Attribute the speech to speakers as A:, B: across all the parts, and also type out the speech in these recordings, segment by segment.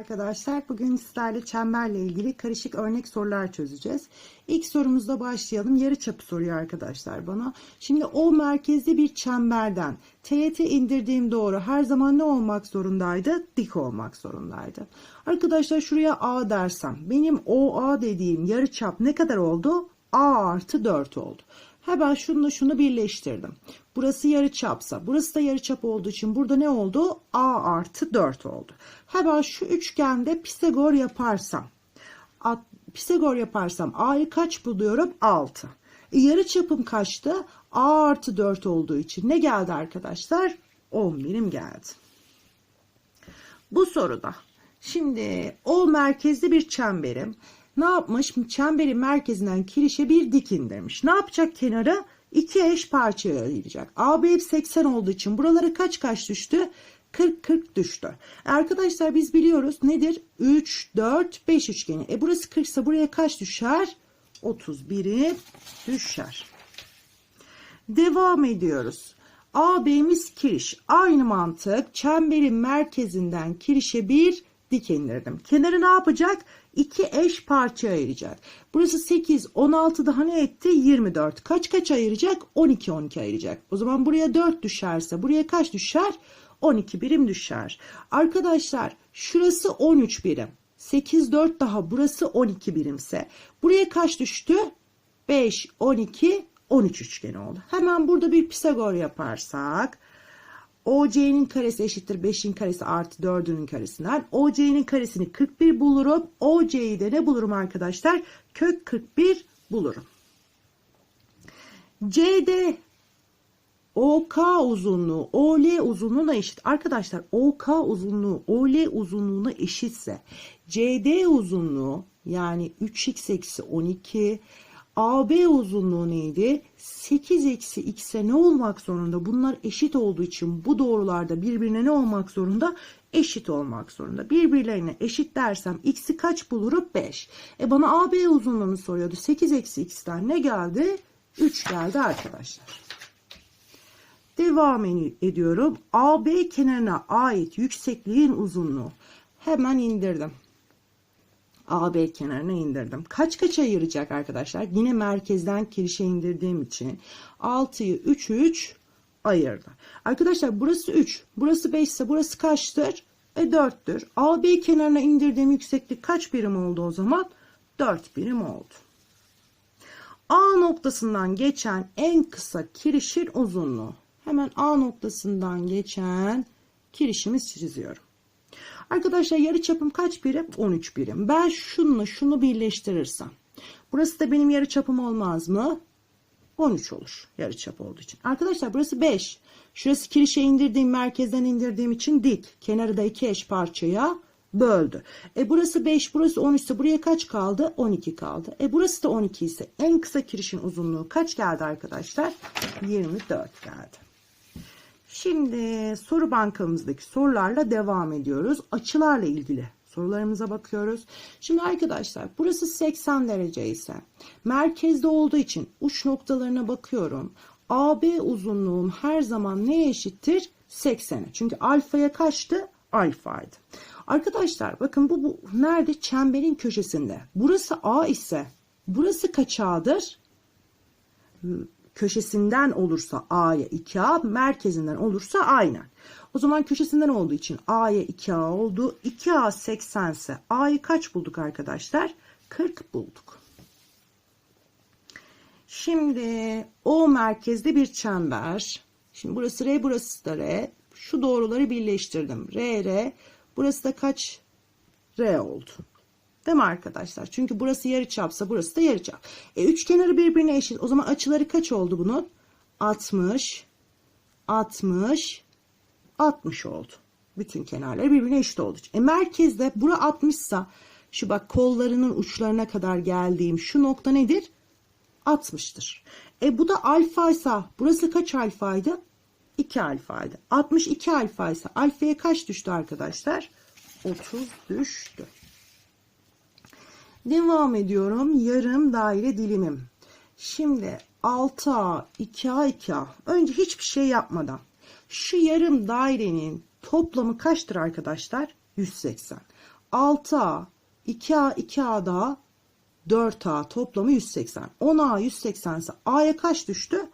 A: Arkadaşlar bugün sizlerle çemberle ilgili karışık örnek sorular çözeceğiz. İlk sorumuzda başlayalım. Yarıçapı soruyor arkadaşlar bana. Şimdi o merkezli bir çemberden teğeti indirdiğim doğru her zaman ne olmak zorundaydı? Dik olmak zorundaydı. Arkadaşlar şuraya A dersem benim OA dediğim yarıçap ne kadar oldu? A artı 4 oldu. Hemen şununla şunu birleştirdim. Burası yarıçapsa, burası da yarıçap olduğu için burada ne oldu? A artı 4 oldu. Hemen şu üçgende Pisagor yaparsam, Pisagor yaparsam A'yı kaç buluyorum? 6. E, yarıçapım kaçtı? A artı 4 olduğu için ne geldi arkadaşlar? 10 birim geldi. Bu soruda şimdi o merkezli bir çemberim ne yapmış? Çemberin merkezinden kirişe bir dik indirmiş. Ne yapacak kenarı? İki eş parçaya ayıracak. AB hep 80 olduğu için buralara kaç kaç düştü? 40-40 düştü. Arkadaşlar biz biliyoruz nedir? 3, 4, 5 üçgeni. E burası 40 ise buraya kaç düşer? 31'i düşer. Devam ediyoruz. AB'miz kiriş. Aynı mantık. Çemberin merkezinden kirişe bir dik indirdim. Kenarı ne yapacak? İki eş parça ayıracak. Burası 8, 16 daha ne etti? 24. Kaç kaç ayıracak? 12, 12 ayıracak. O zaman buraya 4 düşerse buraya kaç düşer? 12 birim düşer. Arkadaşlar şurası 13 birim. 8, 4 daha burası 12 birimse. Buraya kaç düştü? 5, 12, 13 üçgeni oldu. Hemen burada bir Pisagor yaparsak OC'nin karesi eşittir 5'in karesi artı 4'ünün karesinden. OC'nin karesini 41 bulurum. OC'yi de ne bulurum arkadaşlar? Kök 41 bulurum. CD OK uzunluğu OL uzunluğuna eşit. Arkadaşlar OK uzunluğu OL uzunluğuna eşitse CD uzunluğu yani 3x eksi 12 AB uzunluğu neydi? 8 eksi x'e ne olmak zorunda? Bunlar eşit olduğu için bu doğrularda birbirine ne olmak zorunda? Eşit olmak zorunda. Birbirlerine eşit dersem x'i kaç bulurum? 5. E bana AB uzunluğunu soruyordu. 8 eksi x'ten ne geldi? 3 geldi arkadaşlar. Devam ediyorum. AB kenarına ait yüksekliğin uzunluğu. Hemen indirdim. AB kenarına indirdim. Kaç kaç ayıracak arkadaşlar? Yine merkezden kirişe indirdiğim için 6'yı 3 3 ayırdı. Arkadaşlar burası 3. Burası 5 ise burası kaçtır? E 4'tür. AB kenarına indirdiğim yükseklik kaç birim oldu o zaman? 4 birim oldu. A noktasından geçen en kısa kirişin uzunluğu. Hemen A noktasından geçen kirişimi çiziyorum. Arkadaşlar yarı çapım kaç birim? 13 birim. Ben şununla şunu birleştirirsem. Burası da benim yarı çapım olmaz mı? 13 olur yarı çap olduğu için. Arkadaşlar burası 5. Şurası kirişe indirdiğim merkezden indirdiğim için dik. Kenarı da iki eş parçaya böldü. E burası 5 burası 13 ise buraya kaç kaldı? 12 kaldı. E burası da 12 ise en kısa kirişin uzunluğu kaç geldi arkadaşlar? 24 geldi. Şimdi soru bankamızdaki sorularla devam ediyoruz. Açılarla ilgili sorularımıza bakıyoruz. Şimdi arkadaşlar burası 80 derece ise merkezde olduğu için uç noktalarına bakıyorum. AB uzunluğum her zaman neye eşittir? 80'e. Çünkü alfaya kaçtı? Alfaydı. Arkadaşlar bakın bu, bu nerede? Çemberin köşesinde. Burası A ise burası kaç A'dır? Köşesinden olursa A'ya 2A, merkezinden olursa aynen. O zaman köşesinden olduğu için A'ya 2A oldu. 2A 80 ise A'yı kaç bulduk arkadaşlar? 40 bulduk. Şimdi O merkezde bir çember. Şimdi burası R, burası da R. Şu doğruları birleştirdim. R, R. Burası da kaç R oldu? Değil mi arkadaşlar? Çünkü burası yarıçapsa burası da yarıçap. E üç kenarı birbirine eşit. O zaman açıları kaç oldu bunun? 60, 60, 60 oldu. Bütün kenarları birbirine eşit oldu. E merkezde bura 60 sa şu bak kollarının uçlarına kadar geldiğim şu nokta nedir? 60'tır. E bu da alfa ise burası kaç alfaydı? 2 alfaydı. 62 alfa ise alfaya kaç düştü arkadaşlar? 30 düştü. Devam ediyorum. Yarım daire dilimim. Şimdi 6A, 2A, 2A. Önce hiçbir şey yapmadan. Şu yarım dairenin toplamı kaçtır arkadaşlar? 180. 6A, 2A, 2A daha 4A toplamı 180. 10A 180 ise A'ya kaç düştü?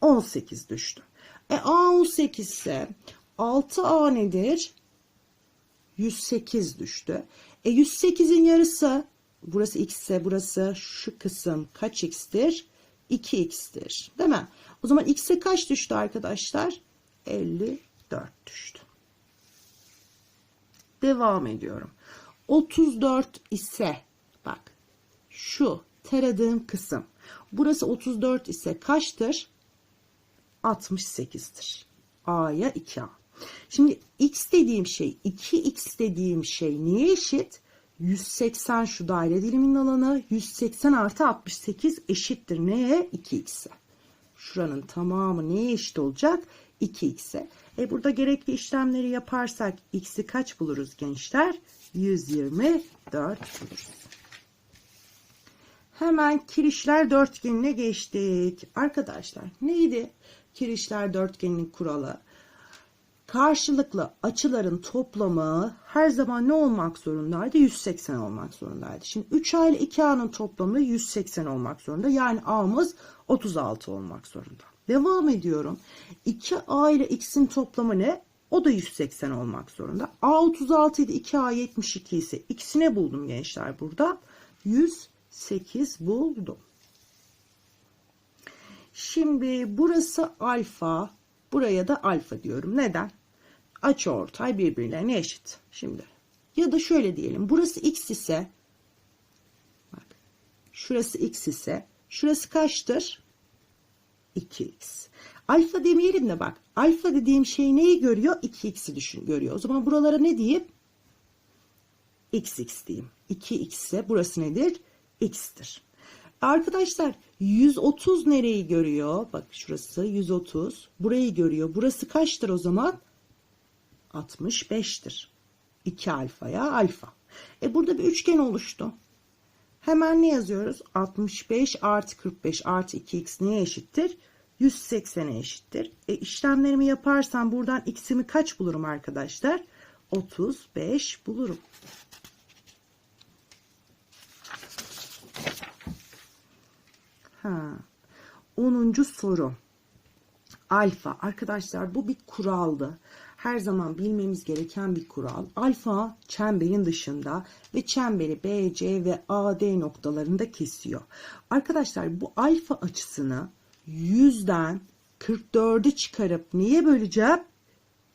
A: 18 düştü. E A 18 ise 6A nedir? 108 düştü. E 108'in yarısı burası x ise burası şu kısım kaç x'tir? 2x'tir. Değil mi? O zaman x'e kaç düştü arkadaşlar? 54 düştü. Devam ediyorum. 34 ise bak şu taradığım kısım. Burası 34 ise kaçtır? 68'tir. A'ya 2A. Şimdi x dediğim şey 2x dediğim şey neye eşit? 180 şu daire diliminin alanı 180 artı 68 eşittir neye? 2x'e. Şuranın tamamı neye eşit olacak? 2x'e. E burada gerekli işlemleri yaparsak x'i kaç buluruz gençler? 124 buluruz. Hemen kirişler dörtgenine geçtik. Arkadaşlar neydi kirişler dörtgeninin kuralı? Karşılıklı açıların toplamı her zaman ne olmak zorundaydı? 180 olmak zorundaydı. Şimdi 3A ile 2A'nın toplamı 180 olmak zorunda. Yani A'mız 36 olmak zorunda. Devam ediyorum. 2A ile X'in toplamı ne? O da 180 olmak zorunda. A 36 idi, 2A 72 ise X'ine buldum gençler burada. 108 buldum. Şimdi burası alfa, buraya da alfa diyorum. Neden? Açı ortay birbirlerine eşit. Şimdi ya da şöyle diyelim. Burası x ise bak şurası x ise şurası kaçtır? 2x. Alfa demeyelim de bak. Alfa dediğim şey neyi görüyor? 2x'i düşün görüyor. O zaman buralara ne diyeyim? xx diyeyim. 2x ise burası nedir? x'tir. Arkadaşlar 130 nereyi görüyor? Bak şurası 130. Burayı görüyor. Burası kaçtır o zaman? 65'tir. 2 alfaya alfa. E burada bir üçgen oluştu. Hemen ne yazıyoruz? 65 artı 45 artı 2x neye eşittir? 180'e eşittir. E işlemlerimi yaparsam buradan x'imi kaç bulurum arkadaşlar? 35 bulurum. Ha. 10. soru. Alfa. Arkadaşlar bu bir kuraldı. Her zaman bilmemiz gereken bir kural. Alfa çemberin dışında ve çemberi B, C ve AD noktalarında kesiyor. Arkadaşlar bu alfa açısını 100'den 44'ü çıkarıp neye böleceğim?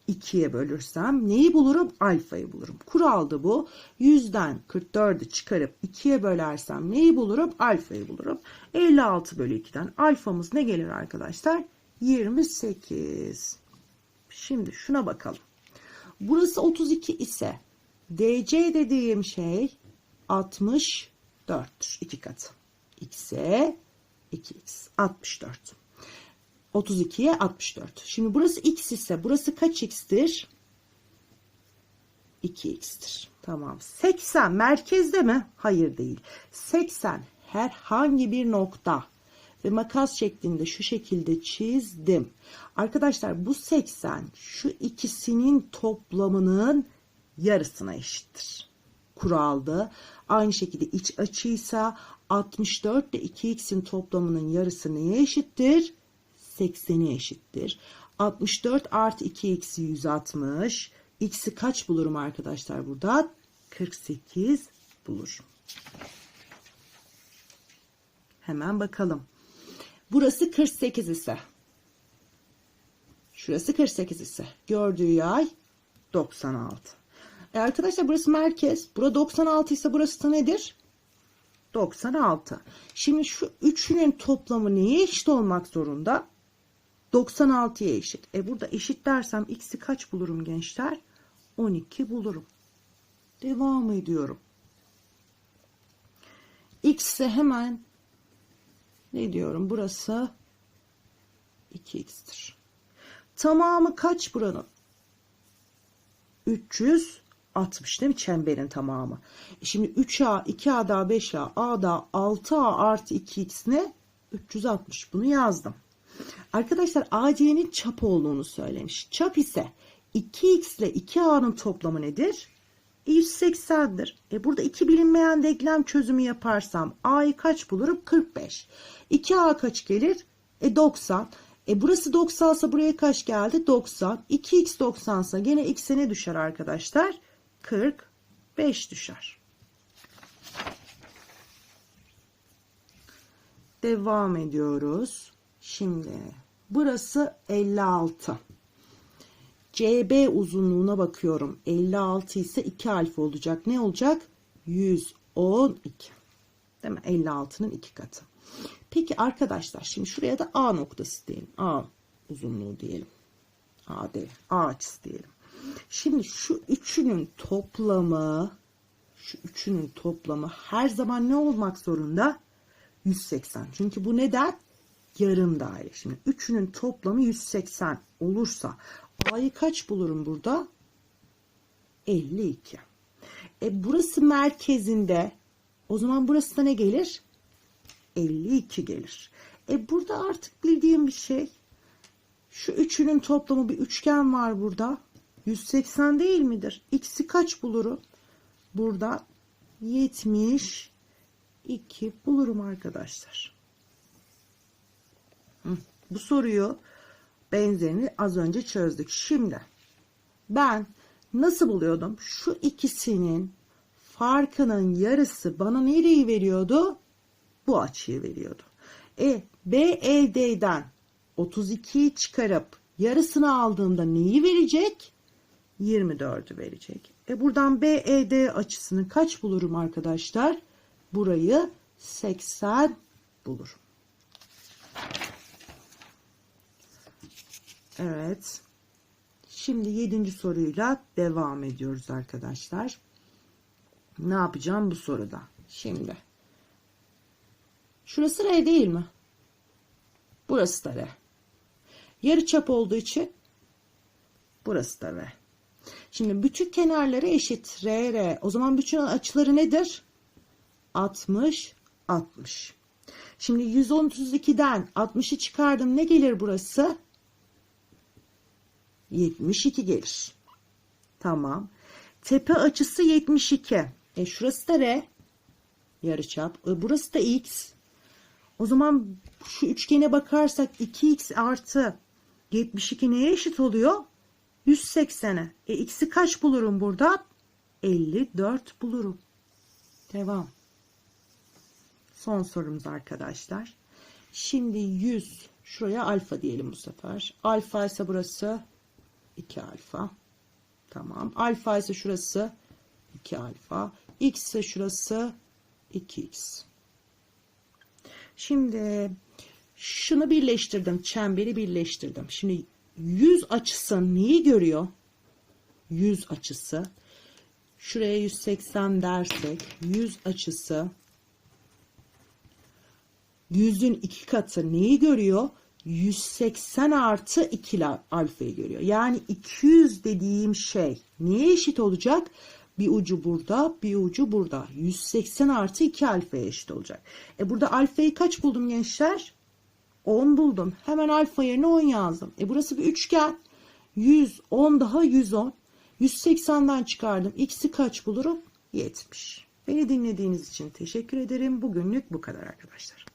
A: 2'ye bölürsem neyi bulurum? Alfayı bulurum. Kuraldı bu. 100'den 44'ü çıkarıp 2'ye bölersem neyi bulurum? Alfayı bulurum. 56 bölü 2'den alfamız ne gelir arkadaşlar? 28. Şimdi şuna bakalım. Burası 32 ise DC dediğim şey 64'tür. 2 katı. X'e 2x 64. 32'ye 64. Şimdi burası x ise burası kaç x'tir? 2x'tir. Tamam. 80 merkezde mi? Hayır değil. 80 herhangi bir nokta ve makas şeklinde şu şekilde çizdim. Arkadaşlar bu 80 şu ikisinin toplamının yarısına eşittir. Kuraldı. Aynı şekilde iç açıysa 64 ile 2x'in toplamının yarısı neye eşittir? 80'e eşittir. 64 artı 2x'i 160. X'i kaç bulurum arkadaşlar burada? 48 bulurum. Hemen bakalım. Burası 48 ise. Şurası 48 ise. Gördüğü yay 96. E arkadaşlar burası merkez. Bura 96 ise burası da nedir? 96. Şimdi şu üçünün toplamı neye eşit olmak zorunda? 96'ya eşit. E burada eşit dersem x'i kaç bulurum gençler? 12 bulurum. Devam ediyorum. X'e hemen ne diyorum? Burası 2x'tir. Tamamı kaç buranın? 360 değil mi? Çemberin tamamı. E şimdi 3A, 2A daha 5A, A da 6A artı 2x ne? 360. Bunu yazdım. Arkadaşlar AC'nin çap olduğunu söylemiş. Çap ise 2x ile 2A'nın toplamı nedir? E 180'dir. E burada iki bilinmeyen denklem çözümü yaparsam A'yı kaç bulurum? 45. 2A kaç gelir? E 90. E burası 90 ise buraya kaç geldi? 90. 2x 90 ise gene x'e ne düşer arkadaşlar? 45 düşer. Devam ediyoruz. Şimdi burası 56. CB uzunluğuna bakıyorum. 56 ise 2 alfa olacak. Ne olacak? 112. Değil mi? 56'nın 2 katı. Peki arkadaşlar şimdi şuraya da A noktası diyelim. A uzunluğu diyelim. AD. A açısı diyelim. Şimdi şu üçünün toplamı şu üçünün toplamı her zaman ne olmak zorunda? 180. Çünkü bu neden? Yarım daire. Şimdi üçünün toplamı 180 olursa A'yı kaç bulurum burada? 52. E burası merkezinde. O zaman burası da ne gelir? 52 gelir. E burada artık bildiğim bir şey. Şu üçünün toplamı bir üçgen var burada. 180 değil midir? X'i kaç bulurum? Burada 72 bulurum arkadaşlar. Bu soruyu benzerini az önce çözdük. Şimdi ben nasıl buluyordum? Şu ikisinin farkının yarısı bana nereyi veriyordu? Bu açıyı veriyordu. E BED'den 32'yi çıkarıp yarısını aldığımda neyi verecek? 24'ü verecek. E buradan BED açısını kaç bulurum arkadaşlar? Burayı 80 bulurum. Evet. Şimdi yedinci soruyla devam ediyoruz arkadaşlar. Ne yapacağım bu soruda? Şimdi. Şurası R değil mi? Burası da R. Yarı çap olduğu için burası da R. Şimdi bütün kenarları eşit. R, R. O zaman bütün açıları nedir? 60, 60. Şimdi 132'den 60'ı çıkardım. Ne gelir burası? 72 gelir. Tamam. Tepe açısı 72. E şurası da R. Yarıçap. E burası da X. O zaman şu üçgene bakarsak 2X artı 72 neye eşit oluyor? 180'e. E X'i kaç bulurum burada? 54 bulurum. Devam. Son sorumuz arkadaşlar. Şimdi 100. Şuraya alfa diyelim bu sefer. Alfa ise burası 2 alfa. Tamam. Alfa ise şurası 2 alfa. X ise şurası 2x. Şimdi şunu birleştirdim. Çemberi birleştirdim. Şimdi 100 açısı neyi görüyor? 100 açısı. Şuraya 180 dersek 100 açısı 100'ün iki katı neyi görüyor? 180 artı 2 alfayı görüyor. Yani 200 dediğim şey neye eşit olacak? Bir ucu burada, bir ucu burada. 180 artı 2 alfaya eşit olacak. E burada alfayı kaç buldum gençler? 10 buldum. Hemen alfa yerine 10 yazdım. E burası bir üçgen. 100, 10 daha 110. 180'den çıkardım. X'i kaç bulurum? 70. Beni dinlediğiniz için teşekkür ederim. Bugünlük bu kadar arkadaşlar.